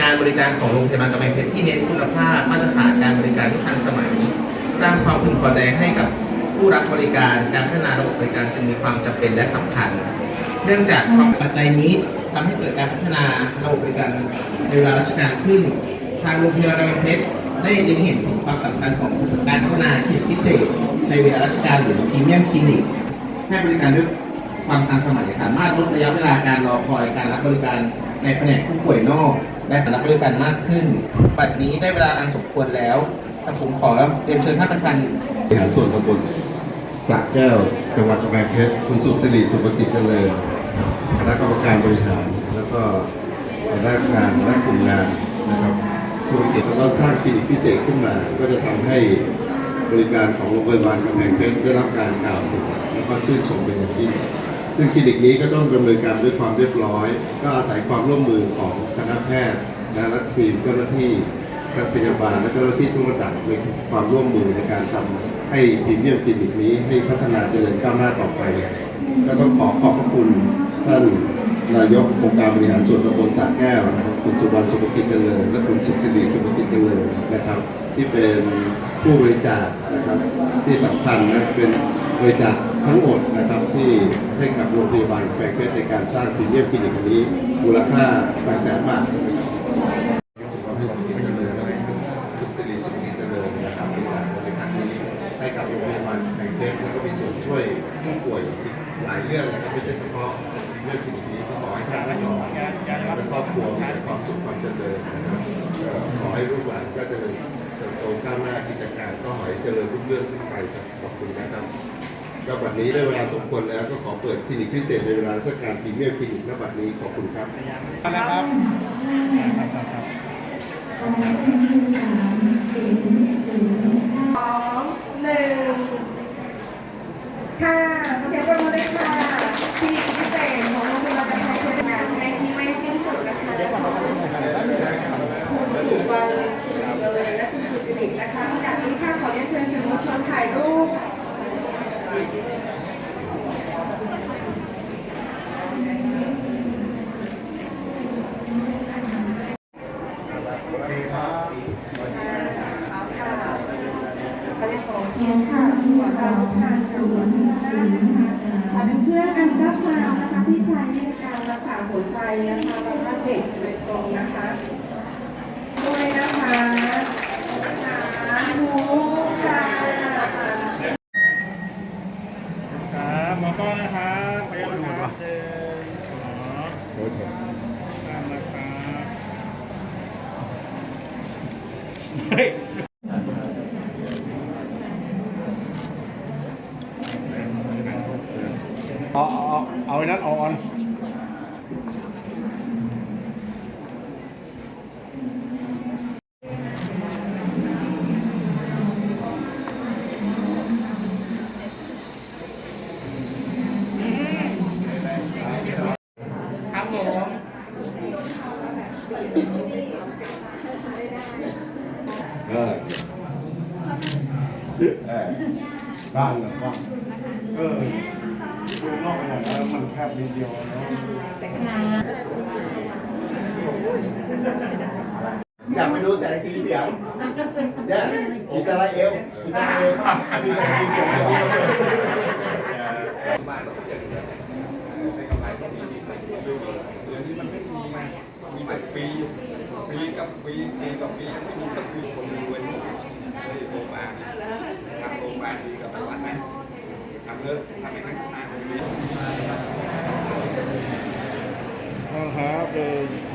งานบริการของโรงพยาบาลกำแพงเพชรที่เน้นคุณภาพมาตรฐานการบริการที่ทันสมัยสร้างความพึงพอใจให้กับผู้รับบริการการพัฒนาระบบบริการจึงมีความจำเป็นและสำคัญ เนื่องจากความปัจจัยนี้ทำให้เกิดการพัฒนาระบบบริการในเวลาราชการขึ้น ทางโรงพยาบาลกำแพงเพชรได้เล็งเห็นถึงความสำคัญของการพัฒนาคลินิกพิเศษในเวลาราชการหรือพรีเมียมคลินิกให้บริการด้วย ความทันสมัย สามารถลดระยะเวลาการรอคอยการรับบริการในแผนกผู้ป่วยนอก และการรับบริการมากขึ้น ปัจจุบันนี้ได้เวลาอันสมควรแล้วผมขอเรียนเชิญท่านประธานบริหารส่วนตำบลสระแก้วจังหวัดกำแพงเพชรคุณสุสิริสุภกิจเจริญคณะกรรมการบริหาร แล้วก็คณะงานและกลุ่มงานนะครับธุรกิจแล้วก็สร้างคลินิกพิเศษขึ้นมา ก็จะทำให้บริการของโรงพยาบาลกำแพงเพชรได้รับการกล่าวถึงแล้วก็ชื่นชมเป็นอย่างยิ่ง ซึ่งคลินิกนี้ก็ต้องดำเนินการด้วยความเรียบร้อย ก็อาศัยความร่วมมือของคณะแพทย์และทีมเจ้าหน้าที่ทางพยาบาลและเจ้าหน้าที่ทุกระดับมีความร่วมมือในการทำให้พรีเมียมคลินิกนี้ให้พัฒนาเจริญก้าวหน้าต่อไป ก็ต้องขอขอบพระคุณท่านนายกองค์การบริหารส่วนตำบลสระแก้วนะครับคุณสุวรรณสุภกิจเจริญและคุณสุสิริสุภกิจเจริญนะครับ ที่เป็นผู้บริจาคนะครับที่สำคัญนะเป็นบริจาค ทั้งหมดนะครับที่ให้กับโรงพยาบาลแฟงเพชรในการสร้างพรีเมียมคลินิกอันนี้มูลค่า8แสนบาทสุขภาพที่ดีเจริญซึ่งทุกสิริสุขดีเจริญนะครับในการบริการนี้ให้กับโรงพยาบาลแห่งเทพแล้วก็มีส่วนช่วยผู้ป่วยหลายเรื่องนะครับไม่ใช่เฉพาะเรื่องที่นี้ก็ขอให้ท่านทั้งสองและครอบครัวมีความสุขความเจริญนะครับขอให้ลูกหลานก็เจริญเติบโตก้าวหน้ากิจการก็ขอให้เจริญรุ่งเรื่องขึ้นไปครับขอบคุณนะครับ ก็บัดนี้ได้เวลาสมควรแล้วก็ขอเปิดคลินิกพิเศษในเวลาเทศกาลพรีเมียมคลินิกณบัดนี้ขอบคุณครับสองหนึ่งค่ะโอเคประมือเลยค่ะที่พิเศษของโรงพยาบาลกำแพงเพชรนะในที่ไม่สิ้นสุดนะคะคุณสุวรรณเลยและคุณสุสิรินะคะจากนี้ค่ะขอเรียนเชิญสื่อมวลชนถ่ายรูป ก็ เลยขอเพียงค่ะหัวเราทางจังหวัดน่านนะคะเป็นเครื่องอันดับมานะคะที่ใช้ในการรักษาหัวใจนะคะแล้วก็เด็กโดยตรงนะคะด้วยนะคะสาธุค่ะครับหมอกล้องนะครับไปแล้วนะครับเจอหมอตามนะครับเฮ้ย เอาเอาเอาไอ้นั้นเอาออนครับผม เออเออบ้านเหรอบ้านเออ ดูนอกไปหน่อยแล้วมันแคบนิดเดียวเนาะอยากไปดูแสงสีเสียงเนี่ยอิสราเอลอิสราเอลมีแสงสีเสียงเดียวเดี๋ยวนี้มันไม่มีไงมีแต่ปีปีกับปีปีกับปียังไม่มีสักปีคนดูเลยเลยโรงพยาบาลทำโรงพยาบาลดีกับจังหวัดนะ ทำเลิกทำให้นักงานคนนี้ ครับเลย